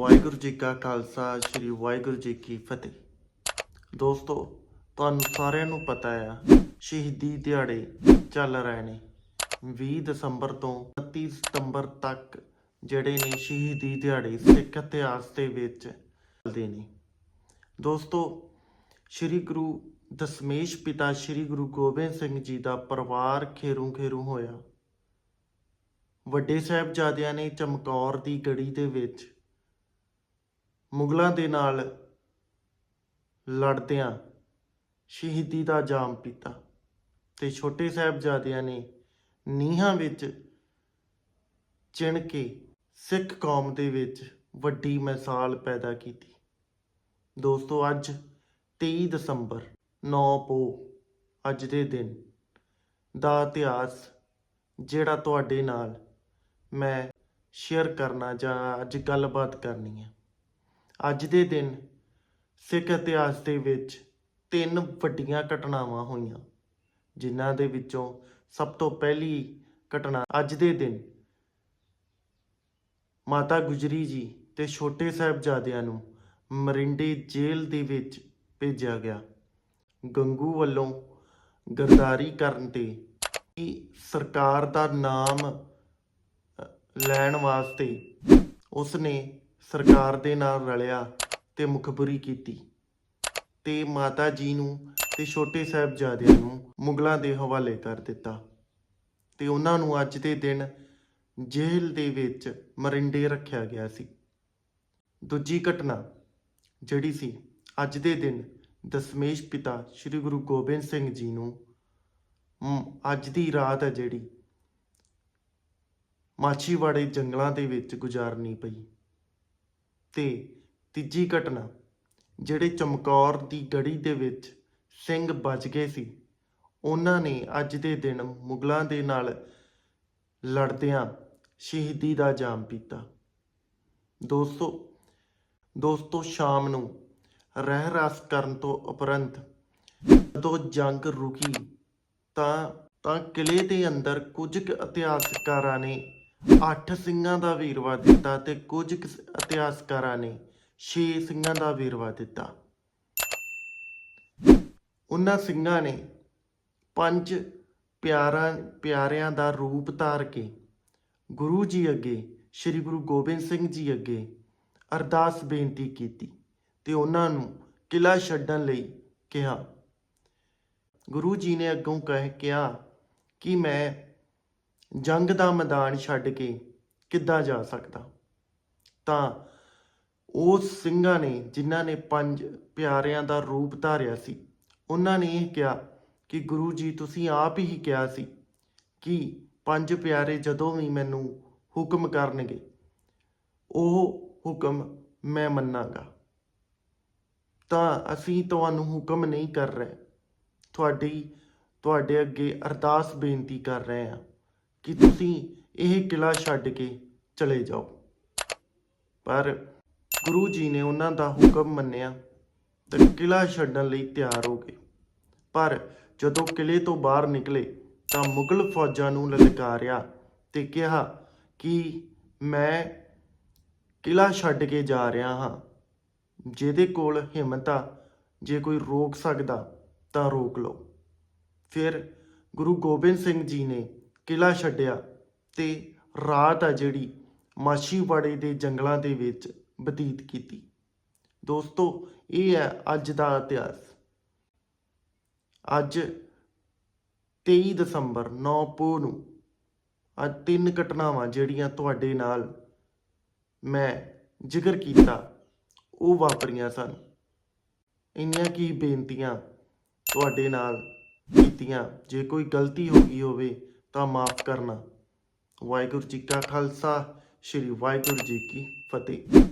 ਵਾਹਿਗੁਰੂ ਜੀ ਕਾ ਖਾਲਸਾ, ਸ੍ਰੀ ਵਾਹਿਗੁਰੂ ਜੀ ਕੀ ਫਤਿਹ। ਦੋਸਤੋ, ਤੁਹਾਨੂੰ ਸਾਰਿਆਂ ਨੂੰ ਪਤਾ ਆ, ਸ਼ਹੀਦੀ ਦਿਹਾੜੇ ਚੱਲ ਰਹੇ ਨੇ। 20 ਦਸੰਬਰ ਤੋਂ 31 ਸਤੰਬਰ ਤੱਕ ਜਿਹੜੇ ਨੇ ਸ਼ਹੀਦੀ ਦਿਹਾੜੇ ਸਿੱਖ ਇਤਿਹਾਸ ਦੇ ਵਿੱਚ ਚੱਲਦੇ ਨੇ। ਦੋਸਤੋ, ਸ੍ਰੀ ਗੁਰੂ ਦਸਮੇਸ਼ ਪਿਤਾ ਸ੍ਰੀ ਗੁਰੂ ਗੋਬਿੰਦ ਸਿੰਘ ਜੀ ਦਾ ਪਰਿਵਾਰ ਖੇਰੂ ਖੇਰੂ ਹੋਇਆ। ਵੱਡੇ ਸਾਹਿਬਜ਼ਾਦਿਆਂ ਨੇ ਚਮਕੌਰ ਦੀ ਗੜੀ ਦੇ ਵਿੱਚ ਮੁਗਲਾਂ ਦੇ ਨਾਲ ਲੜਦਿਆਂ ਸ਼ਹੀਦੀ ਦਾ ਜਾਮ ਪੀਤਾ ਤੇ ਛੋਟੇ ਸਾਹਿਬਜ਼ਾਦਿਆਂ ਨੇ ਨੀਹਾਂ ਵਿੱਚ ਚਿਣ ਕੇ ਸਿੱਖ ਕੌਮ ਦੇ ਵਿੱਚ ਵੱਡੀ ਮਿਸਾਲ ਪੈਦਾ ਕੀਤੀ। ਦੋਸਤੋ, ਅੱਜ 23 ਦਸੰਬਰ 9 ਪੋ, ਅੱਜ ਦੇ ਦਿਨ ਦਾ ਇਤਿਹਾਸ, ਜਿਹੜਾ ਤੁਹਾਡੇ ਨਾਲ ਮੈਂ ਸ਼ੇਅਰ ਕਰਨਾ ਜਾਂ ਅੱਜ ਗੱਲਬਾਤ ਕਰਨੀ ਹੈ। ਅੱਜ ਦੇ ਦਿਨ ਸਿੱਖ ਇਤਿਹਾਸ ਦੇ ਵਿੱਚ ਤਿੰਨ ਵੱਡੀਆਂ ਘਟਨਾਵਾਂ ਹੋਈਆਂ, ਜਿਨ੍ਹਾਂ ਦੇ ਵਿੱਚੋਂ ਸਭ ਤੋਂ ਪਹਿਲੀ ਘਟਨਾ ਅੱਜ ਦੇ ਦਿਨ ਮਾਤਾ ਗੁਜਰੀ ਜੀ ਤੇ ਛੋਟੇ ਸਾਹਿਬਜ਼ਾਦਿਆਂ ਨੂੰ ਮਰਿੰਡੇ ਜੇਲ੍ਹ ਦੇ ਵਿੱਚ ਭੇਜਿਆ ਗਿਆ। ਗੰਗੂ ਵੱਲੋਂ ਗਰਦਾਰੀ ਕਰਨ ਤੇ ਕਿ ਸਰਕਾਰ ਦਾ ਨਾਮ ਲੈਣ ਵਾਸਤੇ ਉਸ ਨੇ ਸਰਕਾਰ ਦੇ ਨਾਲ ਰਲਿਆ ਤੇ ਮੁਖਬਰੀ ਕੀਤੀ। ਤੇ ਮਾਤਾ ਜੀ ਨੂੰ ਤੇ ਛੋਟੇ ਸਾਹਿਬਜ਼ਾਦਿਆਂ ਨੂੰ ਮੁਗਲਾਂ ਦੇ ਹਵਾਲੇ ਕਰ ਦਿੱਤਾ। ਤੇ ਉਹਨਾਂ ਨੂੰ ਅੱਜ ਦੇ ਦਿਨ ਜੇਲ੍ਹ ਦੇ ਵਿੱਚ ਮਰਿੰਡੇ ਰੱਖਿਆ ਗਿਆ ਸੀ। ਦੂਜੀ ਘਟਨਾ ਜਿਹੜੀ ਸੀ ਅੱਜ ਦੇ ਦਿਨ ਦਸਮੇਸ਼ ਪਿਤਾ ਸ੍ਰੀ ਗੁਰੂ ਗੋਬਿੰਦ ਸਿੰਘ ਜੀ ਨੂੰ ਅੱਜ ਦੀ ਰਾਤ ਹੈ ਜਿਹੜੀ ਮਾਛੀਵਾੜੇ ਜੰਗਲਾਂ ਦੇ ਵਿੱਚ ਗੁਜ਼ਾਰਨੀ ਪਈ। ਤੇ ਤੀਜੀ ਘਟਨਾ, ਜਿਹੜੇ ਚਮਕੌਰ ਦੀ ਗੜੀ ਦੇ ਵਿੱਚ ਸਿੰਘ ਬਚ ਗਏ ਸੀ, ਉਹਨਾਂ ਨੇ ਅੱਜ ਦੇ ਦਿਨ ਮੁਗਲਾਂ ਦੇ ਨਾਲ ਲੜਦਿਆਂ ਸ਼ਹੀਦੀ ਦਾ ਜਾਮ ਪੀਤਾ। ਦੋਸਤੋ ਦੋਸਤੋ, ਸ਼ਾਮ ਨੂੰ ਰਹਿ ਰਸ ਕਰਨ ਤੋਂ ਉਪਰੰਤ ਜਦੋਂ ਜੰਗ ਰੁਕੀ ਤਾਂ ਤਾਂ ਕਿਲੇ ਦੇ ਅੰਦਰ ਕੁਝ ਕੁ ਇਤਿਹਾਸਕਾਰਾਂ ਨੇ ਅੱਠ ਸਿੰਘਾਂ ਦਾ ਵੇਰਵਾ ਦਿੱਤਾ ਤੇ ਕੁਝ ਇਤਿਹਾਸਕਾਰਾਂ ਨੇ ਛੇ ਸਿੰਘਾਂ ਦਾ ਵੇਰਵਾ ਦਿੱਤਾ। ਉਹਨਾਂ ਸਿੰਘਾਂ ਨੇ ਪੰਜ ਪਿਆਰਾਂ, ਪਿਆਰਿਆਂ ਦਾ ਰੂਪ ਧਾਰ ਕੇ ਗੁਰੂ ਜੀ ਅੱਗੇ, ਸ੍ਰੀ ਗੁਰੂ ਗੋਬਿੰਦ ਸਿੰਘ ਜੀ ਅੱਗੇ ਅਰਦਾਸ ਬੇਨਤੀ ਕੀਤੀ ਤੇ ਉਹਨਾਂ ਨੂੰ ਕਿਲਾ ਛੱਡਣ ਲਈ ਕਿਹਾ। ਗੁਰੂ ਜੀ ਨੇ ਅੱਗੋਂ ਕਹਿ, ਕਿਹਾ ਕਿ ਮੈਂ ਜੰਗ ਦਾ ਮੈਦਾਨ ਛੱਡ ਕੇ ਕਿੱਦਾਂ ਜਾ ਸਕਦਾ? ਤਾਂ ਉਹ ਸਿੰਘਾਂ ਨੇ, ਜਿਨ੍ਹਾਂ ਨੇ ਪੰਜ ਪਿਆਰਿਆਂ ਦਾ ਰੂਪ ਧਾਰਿਆ ਸੀ, ਉਹਨਾਂ ਨੇ ਇਹ ਕਿਹਾ ਕਿ ਗੁਰੂ ਜੀ, ਤੁਸੀਂ ਆਪ ਹੀ ਕਿਹਾ ਸੀ ਕਿ ਪੰਜ ਪਿਆਰੇ ਜਦੋਂ ਵੀ ਮੈਨੂੰ ਹੁਕਮ ਕਰਨਗੇ, ਉਹ ਹੁਕਮ ਮੈਂ ਮੰਨਾਂਗਾ। ਤਾਂ ਅਸੀਂ ਤੁਹਾਨੂੰ ਹੁਕਮ ਨਹੀਂ ਕਰ ਰਹੇ। ਤੁਹਾਡੀ, ਤੁਹਾਡੇ ਅੱਗੇ ਅਰਦਾਸ ਬੇਨਤੀ ਕਰ ਰਹੇ ਹਾਂ। ਕਿ ਤੁਸੀਂ ਇਹ ਕਿਲਾ ਛੱਡ ਕੇ ਚਲੇ ਜਾਓ। ਪਰ ਗੁਰੂ ਜੀ ਨੇ ਉਹਨਾਂ ਦਾ ਹੁਕਮ ਮੰਨਿਆ ਤੇ ਕਿਲਾ ਛੱਡਣ ਲਈ ਤਿਆਰ ਹੋ ਗਏ। ਪਰ ਜਦੋਂ ਕਿਲੇ ਤੋਂ ਬਾਹਰ ਨਿਕਲੇ ਤਾਂ ਮੁਗਲ ਫੌਜਾਂ ਨੂੰ ਲਲਕਾਰਿਆ ਤੇ ਕਿਹਾ ਕਿ ਮੈਂ ਕਿਲਾ ਛੱਡ ਕੇ ਜਾ ਰਿਹਾ ਹਾਂ। ਜਿਹਦੇ ਕੋਲ ਹਿੰਮਤ ਆ, ਜੇ ਕੋਈ ਰੋਕ ਸਕਦਾ ਤਾਂ ਰੋਕ ਲਓ। ਫਿਰ ਗੁਰੂ ਗੋਬਿੰਦ ਸਿੰਘ ਜੀ ਨੇ ਕਿਲਾ ਛੱਡਿਆ ਤੇ ਰਾਤ ਆ ਜਿਹੜੀ ਮਾਛੀਵਾੜੇ ਦੇ ਜੰਗਲਾਂ ਦੇ ਵਿੱਚ ਬਤੀਤ ਕੀਤੀ। ਦੋਸਤੋ, ਇਹ ਹੈ ਅੱਜ ਦਾ ਇਤਿਹਾਸ। ਅੱਜ 23 ਦਸੰਬਰ 9 ਪੋ ਨੂੰ ਅੱਜ ਤਿੰਨ ਘਟਨਾਵਾਂ ਜਿਹੜੀਆਂ ਤੁਹਾਡੇ ਨਾਲ ਮੈਂ ਜ਼ਿਕਰ ਕੀਤਾ, ਉਹ ਵਾਪਰੀਆਂ ਸਨ। ਇੰਨੀਆਂ ਕੀ ਬੇਨਤੀਆਂ ਤੁਹਾਡੇ ਨਾਲ ਕੀਤੀਆਂ। ਜੇ ਕੋਈ ਗਲਤੀ ਹੋ ਗਈ ਹੋਵੇ ਤਾਂ ਮਾਫ ਕਰਨਾ। ਵਾਹਿਗੁਰੂ ਜੀ ਕਾ ਖਾਲਸਾ ਸ੍ਰੀ ਵਾਹਿਗੁਰੂ ਜੀ ਕੀ ਫਤਿਹ।